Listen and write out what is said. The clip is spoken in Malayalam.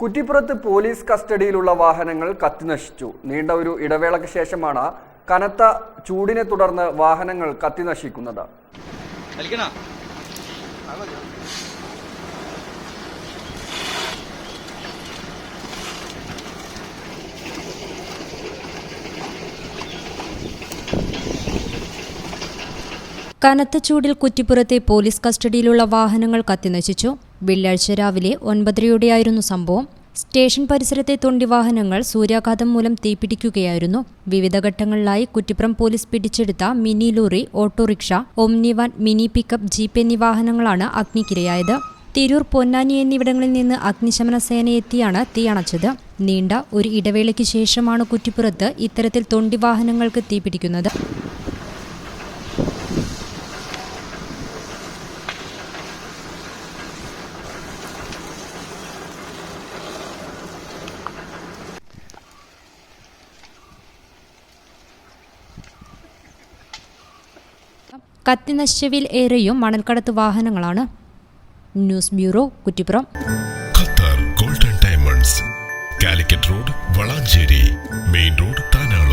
കുറ്റിപ്പുറത്ത് പോലീസ് കസ്റ്റഡിയിലുള്ള വാഹനങ്ങൾ കത്തിനശിച്ചു. നീണ്ട ഒരു ഇടവേളയ്ക്ക് ശേഷമാണ് കനത്ത ചൂടിനെ തുടർന്ന് വാഹനങ്ങൾ കത്തിനശിക്കുന്നത്. കനത്ത ചൂടിൽ കുറ്റിപ്പുറത്തെ പോലീസ് കസ്റ്റഡിയിലുള്ള വാഹനങ്ങൾ കത്തിനശിച്ചു. വെള്ളിയാഴ്ച രാവിലെ ഒൻപതരയോടെയായിരുന്നു സംഭവം. സ്റ്റേഷൻ പരിസരത്തെ തൊണ്ടി വാഹനങ്ങൾ സൂര്യാഘാതം മൂലം തീപിടിക്കുകയായിരുന്നു. വിവിധ ഘട്ടങ്ങളിലായി കുറ്റിപ്പുറം പോലീസ് പിടിച്ചെടുത്ത mini lorry autorickshaw Omni van mini pickup jeep എന്നീ വാഹനങ്ങളാണ് അഗ്നിക്കിരയായത്. തിരൂർ പൊന്നാനി എന്നിവിടങ്ങളിൽ നിന്ന് അഗ്നിശമന സേന എത്തിയാണ് തീ അണച്ചത്. നീണ്ട ഒരു ഇടവേളയ്ക്ക് ശേഷമാണ് കുറ്റിപ്പുറത്ത് ഇത്തരത്തിൽ തൊണ്ടി വാഹനങ്ങൾക്ക് തീപിടിക്കുന്നത്. കത്തിനശിച്ചവയിൽ ഏറെയും മണൽക്കടത്ത് വാഹനങ്ങളാണ്. News bureau Kuttippuram. Qatar golden diamonds. Calicut road Valanchery. Main road Tanalur